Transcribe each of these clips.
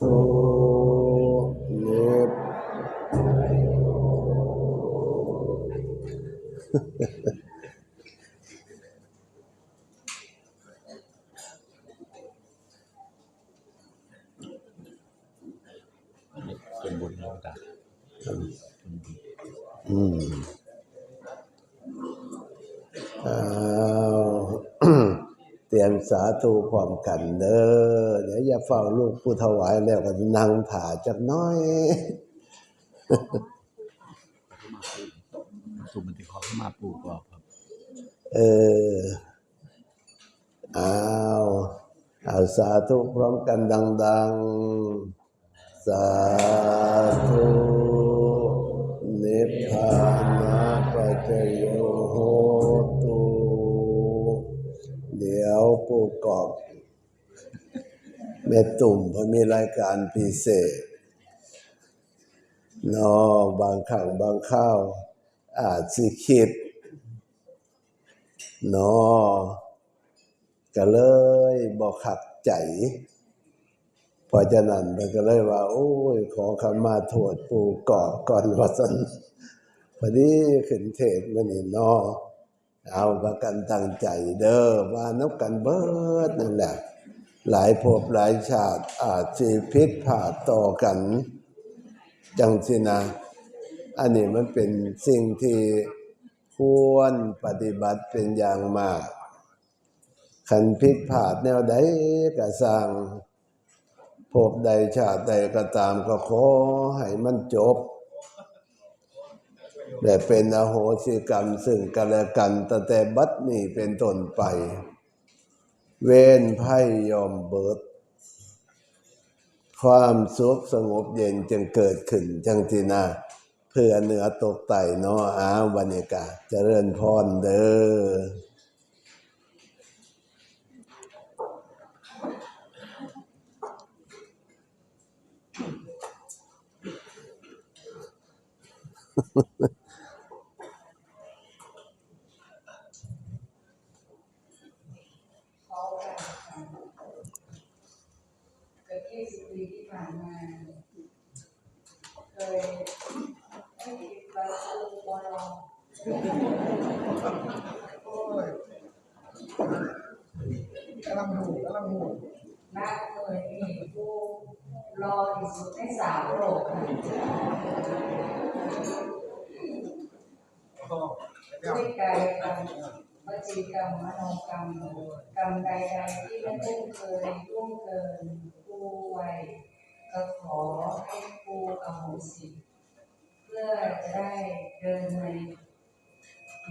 ตุนิพ เป็นบุญเราดับ อืมอ้าว เตรียมสา ธุพร้อมกันเด้อเดี๋ยวอย่าเฝ้าลูกผู้ถวายแล้วก็นั่งถ่าจักหน้อยสุมันติขอเข้ามาปลูกก่อนครับ เอออ้าวเอาสาธุพร้อมกันดัง ๆ สาธุ แม่ตุ่มเพอมีรายการพิเศษนอบางครั้งบางข้าว อาจสิคิดนาะก็เลยบอกขัดใจพราะนั้นมันก็เลยว่า โอ้ย ขอคำมาโทษปูกอบก่อนว่าสันพอดีขึ้นเทศมันนี่นาะเอาประกันตั้งใจเด้อว่านับกันเบิดนั่นแหละ หลายภพหลายชาติอาจสิพิษผ่าดต่อกัน จังสินะ อันนี้มันเป็นสิ่งที่ควรปฏิบัติเป็นอย่างมากขันผิดพลาดแนวใดก็สร้างภพใดชาติใดก็ตามก็ขอให้มันจบแต่เป็นอโหสิกรรมซึ่งกันและกันตั้งแต่บัดนี้เป็นต้นไป เว้นภัยยอมเบิด ความสุขสงบเย็นจึงเกิดขึ้นจังทีนาเพื่อเหนือตกไต่เนาะอาบรรยากาศเจริญพรเด้อเขาแบบเกือบยี่สิบปีที่ ผ่านมาเคยไม่มีประตูบอลโอ้ยกำลังหูกำลังหูนักเคยมีผู้รอที่สุดในสามโลกด้วยกายกรรมวจีกรรมมโนกรรมกรรมใดๆที่ไม่เคยล่วงเกินผู้ไว้ ก็ขอให้ผู้อโหสิเพื่อจะได้เดินใน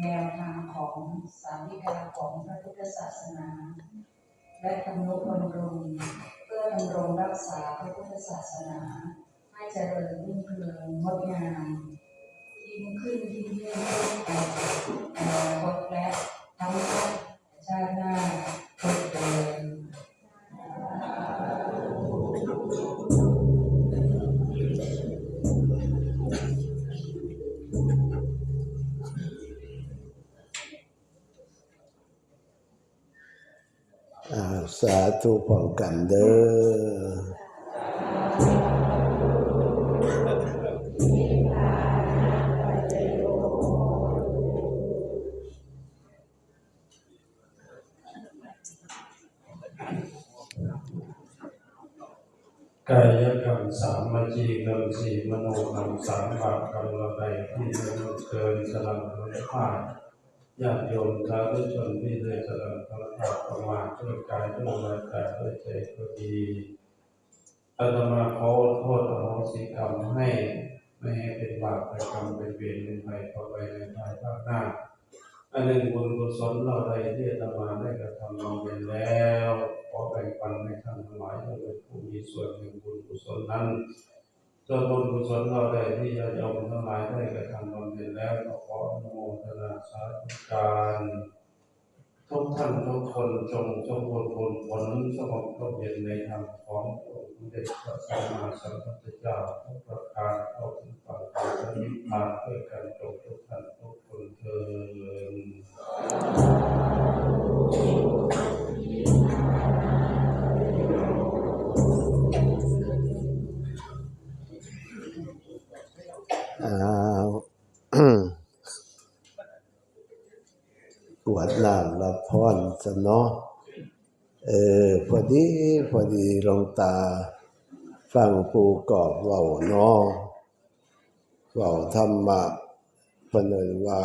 แนวทางของสาวิกาของพระพุทธศาสนา และทำนุบำรุงเพื่อดำรงรักษาพระพุทธศาสนา ให้เจริญรุ่งเรืองงดงามยิ่งขึ้นยิ่งยิ่งขึ้นอนาคตและทั้งชาติหน้าทุกเดินอ่า สาธุพร้อมกันเด้อกายกรรมสามวจีกรรมสี่มโนกรรมสามบาปกรรมละใดที่ไม่เกินสลับไม่พลาด ญาติโยมสาธุชนที่ได้สลับพระธาตุประมาทด้วยกายด้วยวาจาด้วยใจก็ดีอาตมาขอโทษอโหสิกรรมให้ไม่ให้เป็นบาปเป็นกรรมเป็นเวรเป็นภัยต่อไปในภายภาคหน้า อันหนึ่งบุญกุศลเราใดที่อาตมาได้กระทำลงไปแล้วขอแบ่งปันให้ท่านทั้งหลายได้เป็นผู้มีส่วนแห่งบุญกุศลนั้น ส่วนบุญกุศลเราใดที่ญาติโยมทั้งหลายได้กระทำลงไปแล้วก็ขออนุโมทนาสาธุการทุกท่านทุกคนจงจงบุญผลผลสงบร่มเย็นในธรรมของพระองค์เด็จพระสัมมาสัมพุทธเจ้าทุกประการเข้าถึงฝั่งฝันนิพพานด้วยกันจงทุกท่านทุกคนเทอ กวดน้ำรับพรสนาะเออพอดีพอดีลงตา ฟังปูกอบเว้านาะเว้าธรรมะเพนนว่า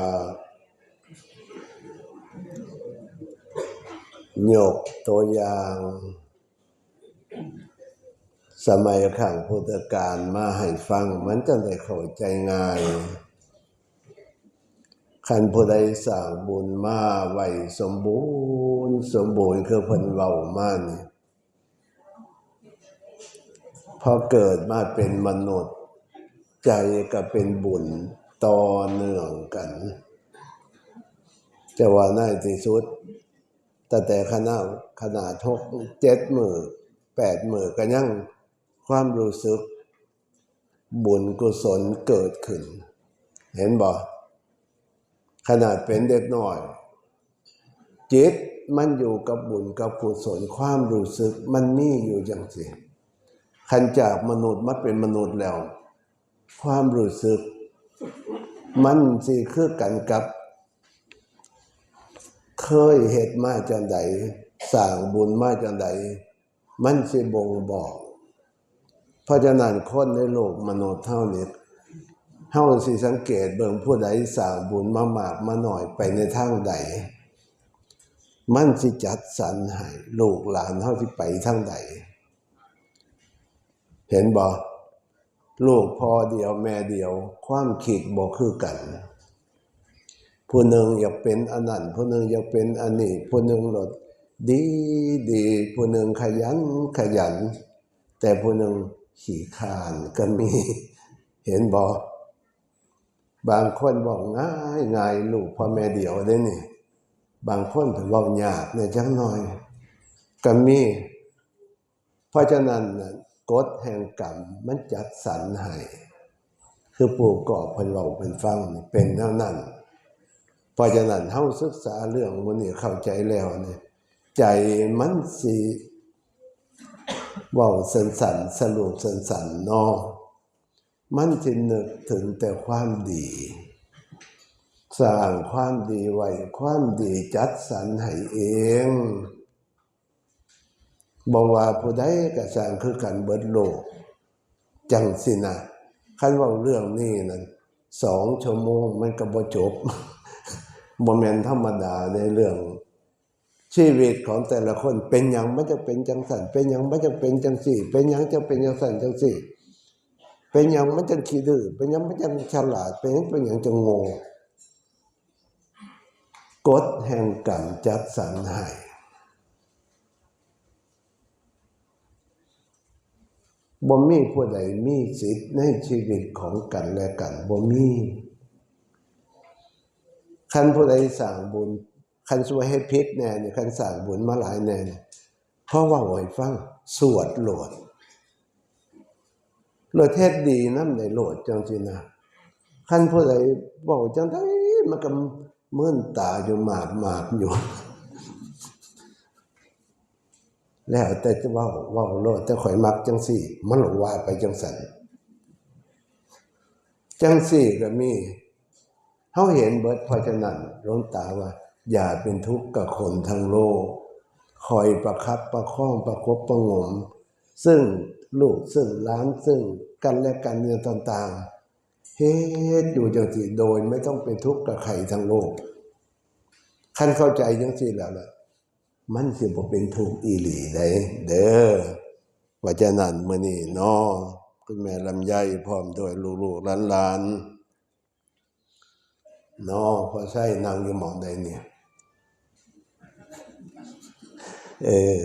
โยกตัวอย่าง สมัยขังพุทธกาลมาให้ฟังมันจะได้เข้าใจง่ายคันผู้ใดสร้างบุญมาไหวสมบูรณ์สมบูรณ์คือเพิ่นเว้ามานี่พอเกิดมาเป็นมนุษย์ ใจก็เป็นบุญต่อเนื่องกันจะว่าในที่สุด แตั้งแต่ขนาดขนาดหกเจ็ดหมือแปดหมือก็ยัง ความรู้สึก บุญกุศลเกิดขึ้น เห็นบ่ขนาดเป็นเด็กน้อย จิตมันอยู่กับบุญกับกุศลความรู้สึกมันมีอยู่อย่างสิขันจากมนุษย์มาเป็นมนุษย์แล้ว ความรู้สึก มันสิคือกันกับ เคยเหตุมาจังใดสร้างบุญมาจังใดมันสิบ่งบอก เพราะฉะนั้นคนในโลกมนุษย์เท่านี้เฮาสิสังเกตเบิ่งผู้ใดสร้างบุญมามากมาหน่อยไปในทางใด มันสิจัดสรรให้ลูกหลานเฮาสิไปทางใด เห็นบ่ลูกพ่อเดียวแม่เดียว ความคิดบ่คือกันผู้หนึ่งอยากเป็นอันนั้นผู้หนึ่งอยากเป็นอันนี้ผู้หนึ่งหลดดีดีผู้หนึ่งขยันขยัน แต่ผู้หนึ่ง ขี้ขานก็มี เห็นบ่บางคนบอกง่ายง่ายลูกพ่อแม่เดียวได้นี่ บางคนเพิ่นเว้ายากเนี่ยจังหน่อยก็มี เพราะฉะนั้นกฎแห่งกรรมมันจัดสรรให้คือปู่กอพิ่นเว้าเพิ่นฟังเป็นเท่านั้นเพราะฉะนั้นเฮาศึกษาเรื่องมันนี่เข้าใจแล้วเนี่ยใจมันสิเว้าสั้นสรุปสันๆเนาะมันจะนึกถึงแต่ความดีสร้างความดีไว้ความดีจัดสรรให้เองบอกว่าผู้ใดก็สร้างคือกันเบิดโลก จังสินะคันว่าเรื่องนี้นั้นสองชั่วโมงมันก็บ่จบบ่แมนธรรมดาในเรื่อง ชีวิตของแต่ละคนเป็นอย่างไมันจะเป็นจังสันเป็นอย่างไมันจะเป็นจังสี่ เป็นอย่างจะเป็นจังสันจังสี่เป็นอย่างไมันจังขี้ดื้อเป็นอย่างไมันจังฉลาด เป็นอย่างเป็นอย่างจังโง่กฎแห่งกรรมจัดสรรให้บ่มีผู้ใดมีสิทธิ์ในชีวิตของกันและกันบ่มีคันผู้ใดสั่งบุญ คันสวยให้พิษแน่นี่คันสั่งบุญมาหลายแน่นี่เพราะว่าไหวฟังสวดโหลดโลดเทศดีน้ำในโลดจังสินะขั้นผู้ใดบอกจังไดมันก็มื่นตาอยู่หมาบหมาบอยู่ แล้วแต่จะว่าว่าโลดแต่ข่อยมักจังสี่ มันหลงว่าไปจังสันจังสี่ก็มีเฮาเห็นเบิดพราะฉะนั้นลงตาว่า อย่าเป็นทุกข์กับคนทั้งโลก คอยประคับประคองประคบประงม ซึ่งลูกซึ่งล้านซึ่งกันและกันเนี่ยต่างๆ เฮ็ดอยู่จังสิโดยไม่ต้องเป็นทุกข์กับใครทั้งโลกคันเข้าใจจังสิแล้วล่ะ มันสิบ่เป็นทุกข์อีหลีได้เด้อว่าจะนั่นมื้อนี้เนาะคุณแม่ลำไยพร้อมด้วยลูกๆหลานๆเนาะพอใช่นางอยู่หมองใดเนี่ย เออ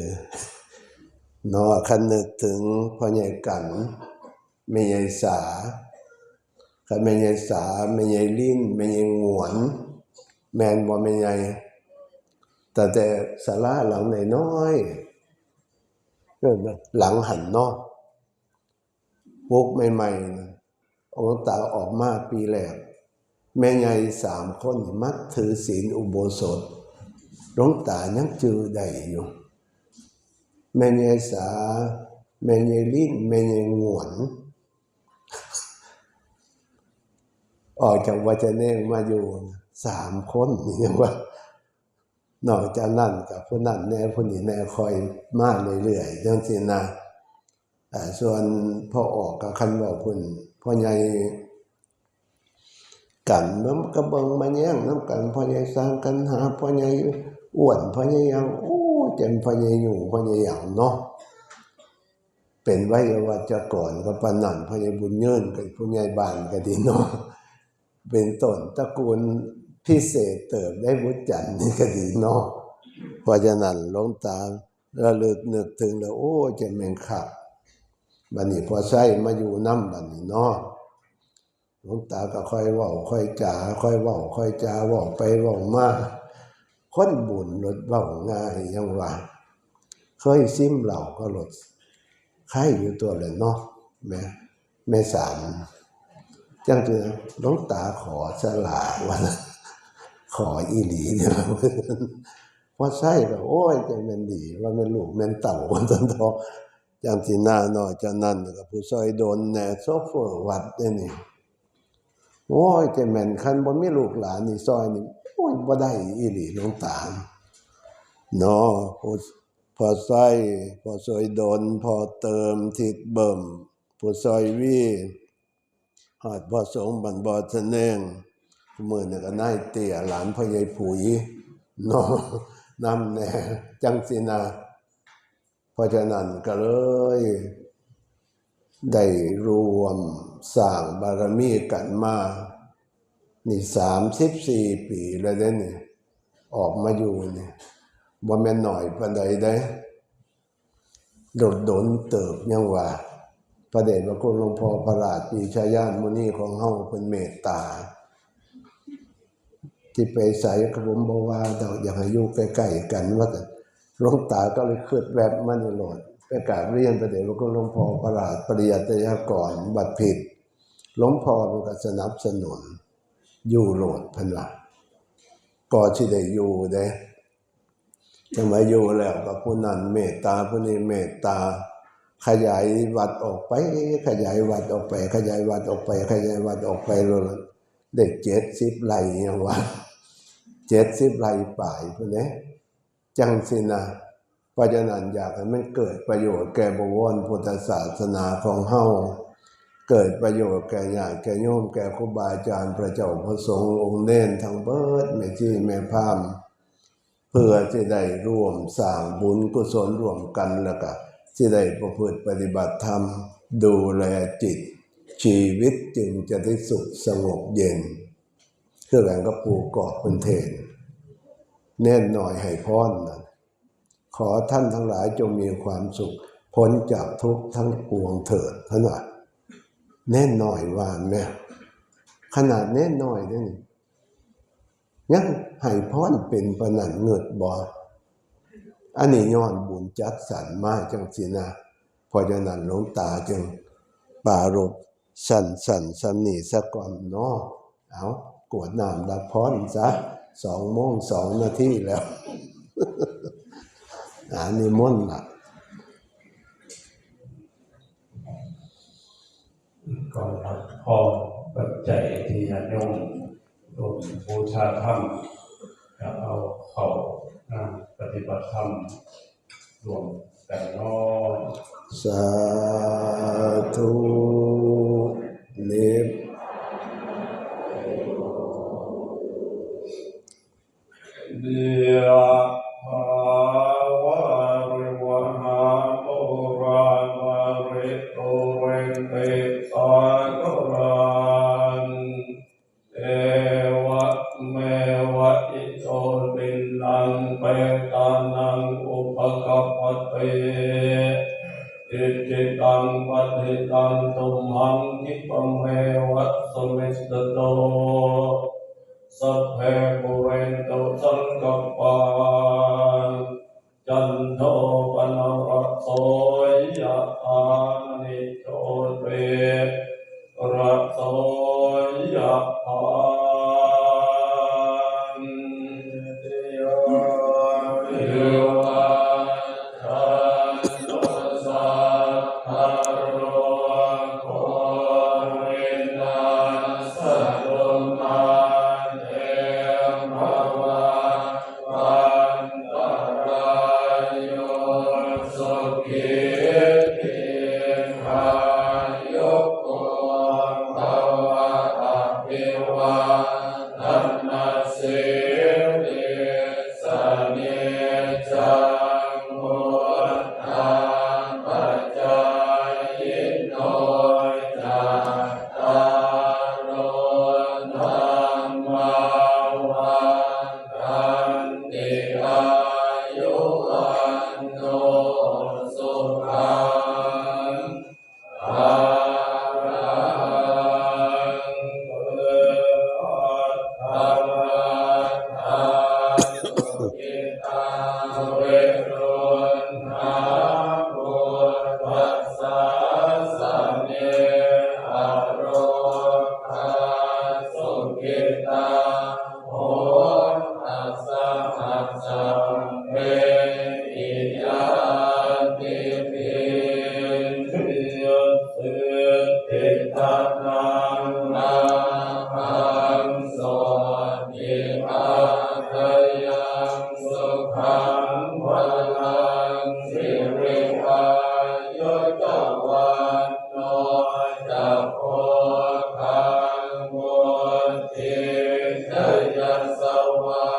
เนาะคันนึกถึงพ่อใหญ่กันแม่ใหญ่สาคันแม่ใหญ่สาแม่ใหญ่ลิ้นแม่ใหญ่งวน แมนบ่แม่ใหญ่แต่แต่ศาลาหลังไหนน้อยหลังหันนาะปลูกใหม่ๆนะองตาออกมาปีแรกแม่ใหญ่สามคนมักถือศีลอุโบสถหลวงตายังจือได้อยู่ แม่ยายสาแม่ยายลินแม่ยายงวน ออกจากวัดเจเนงมาอยู่สามคนนี่ยังว่านอกจากนั่นกับผู้นั่นแน่ผู้นี้แน่คอยมาเรื่อยๆจังสินะอ่าส่วนพ่อออกกับคันบอกพุ่นพ่อใหญ่กันน้ำกระเบิงมาแย่งน้ำกันพ่อใหญ่สร้างกันหาพ่อใหญ่อ้วนพ่อใหญ่ยังโอ้ จมพ่อใหญ่อยู่พ่อใหญ่อย่างเนาะเป็นไว้ว่าจะก่อนก็ปนนันพ่อใหญ่บุญเยินกับผู้ใหญ่บ้านก็ดีเนาะเป็นต้นตระกูลพิเศษเติบได้บุญจันทร์นี่ก็ดีเนาะเพราะฉะนั้นหลวงตาระลึกนึกถึงแล้วโอ้เจะแม่งขับบัดนี้พอใช้มาอยู่น้ำบัดนี้เนาะหลวงตาก็ค่อยว้าค่อยจาค่อยว้าค่อยจาว้าไปว้ามา คนบุญลดเว้าง่ายยังว่าเคยซิมเหล่าก็ลดไข้อยู่ตัวเลยเนาะแม่แม่สามจังคือหลวงตาขอสละวันขออีหลีเนี่ยว่าใช่ก็โอ้ยจะแม่นดี ว่าแม่นลูกแม่นเต่าวันตันทออย่างที่หน้าเนอยจากนั้นก็ผู้ซอยโดนแหน่โซเฟอร์วัดเนี่ยนี่โอ้ยจะแม่นคันบ่มีลูกหลานนี่ซอยนี่ โอ้ยบ่ได้อีหลีหลวงตาเนาะผู้พอใส่พอซอยโดน พอเติมทิดเบิ่มผู้ซอยวีหอดพอสงบันบ่ทะแนงมื้อนี่ก็นายเตี้ยหลานพ่อใหญ่ผุยนาะนำแน่จังสินาเพราะฉะนั้นก็เลย ได้รวมสร้างบารมีกันมา นี่สามสิบสี่ปีแล้วเด้นี่ออกมาอยู่นี่บ่แม่นหน่อยปานใดได้โดดดนเติบยังว่าพระเดชพระคุณหลวงพ่อพระราชปีชายานมุนีของเฮาเป็นเมตตา ที่ไปใส่กระผมบอกว่าเราอยากให้อยู่ใกล้ๆกันว่าแต่หลวงตาก็เลยขึ้นแบบมันโหลดไปกราบเรียนประเดี๋ยวก็หลวงพ่อประหลาดปริยัติยากรบัดผิดหลวงพ่อมันกสนับสนุน อยู่โหลดพันว่าก็ที่ได้อยู่เด้จะมาอยู่แล้วก็ผู้นั้นเมตตาผู้นี้เมตตา ขยายวัดออกไป ขยายวัดออกไป ขยายวัดออกไป ขยายวัดออกไปเลยได้เจ็ดสิบไร่ยังว่าเจ็ดสิบไร่ป่ายพวกนี้จังสินะเพราะฉะนั้นอยากให้มันเกิดประโยชน์แก่บวรพุทธศาสนาของเฮา เกิดประโยชน์แก่ญาติแก่โยมแก่ครูบาอาจารย์พระเจ้าพระสงฆ์องค์เน้นทั้งเบิดแม่ที่แม่พามเพื่อจะได้ร่วมสร้างบุญกุศลร่วมกันแล้วก็จะได้ประพฤติปฏิบัติธรรม ดูแลจิต ชีวิตจึงจะได้สุขสงบเย็นเพื่องแหวนก็ปูกอบเป็นเทนแน่นหน่อยให้พรนะขอท่านทั้งหลายจงมีความสุข พ้นจากทุกข์ทั้งปวงเถิดขนาด แน่นหน่อยว่าแม่ขนาดแน่นหน่อยนี่ยังให้พรเป็นประนันเงิดบออันนี้ย้อนบุญจัดสรรมาจังสินะพราะนั้นหลวงตาจึงปารบสั่นสั่นสำนีสะก่อนเนาะเอากวดน้ำรับพรซะสองโมงสองนาทีแล้วอานิมนต์ล่ะ ก่อนรับพอปัจจัยที่ญาติโยมรวมบูชาธรรมจะเอาเข้างาปฏิบัติธรรมรวมกันน้อสาธุนิพ ปนรโสยะธา ธัมมัสเส สัพพา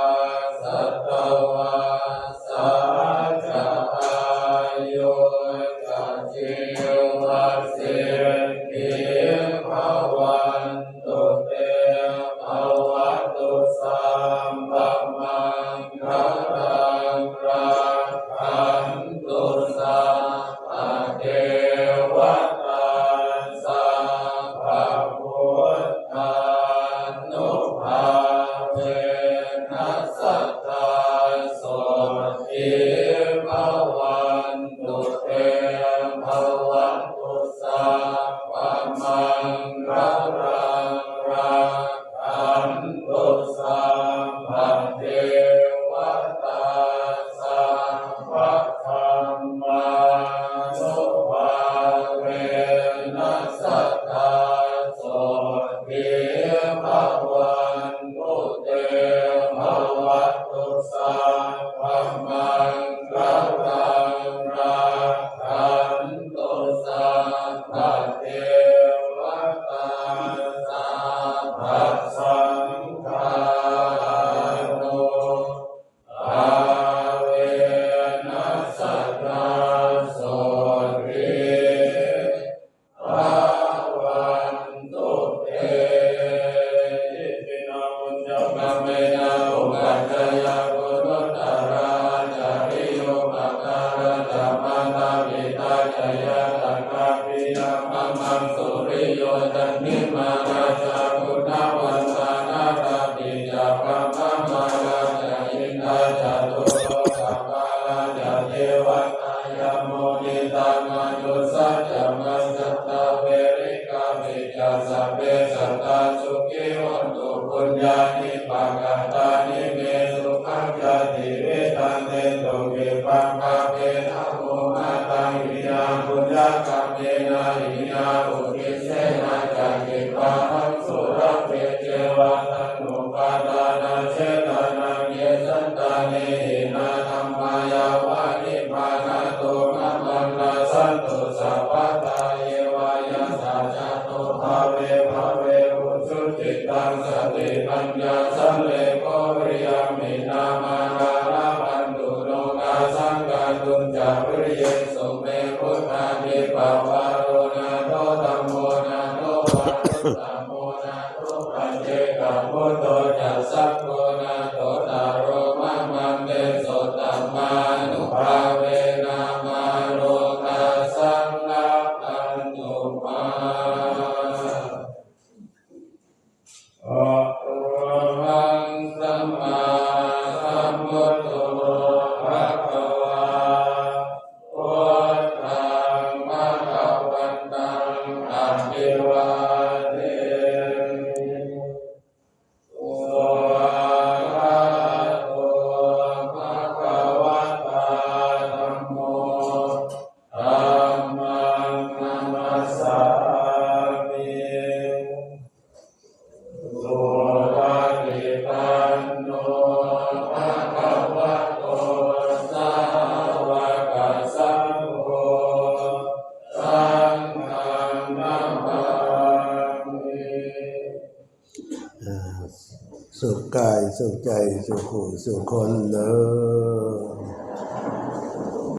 สัพเพสัตตาสุขิวันตุปุญญาณิ จาวิริยสมเมพุทธานิปาว สุขใจสุขสุขคนเนอ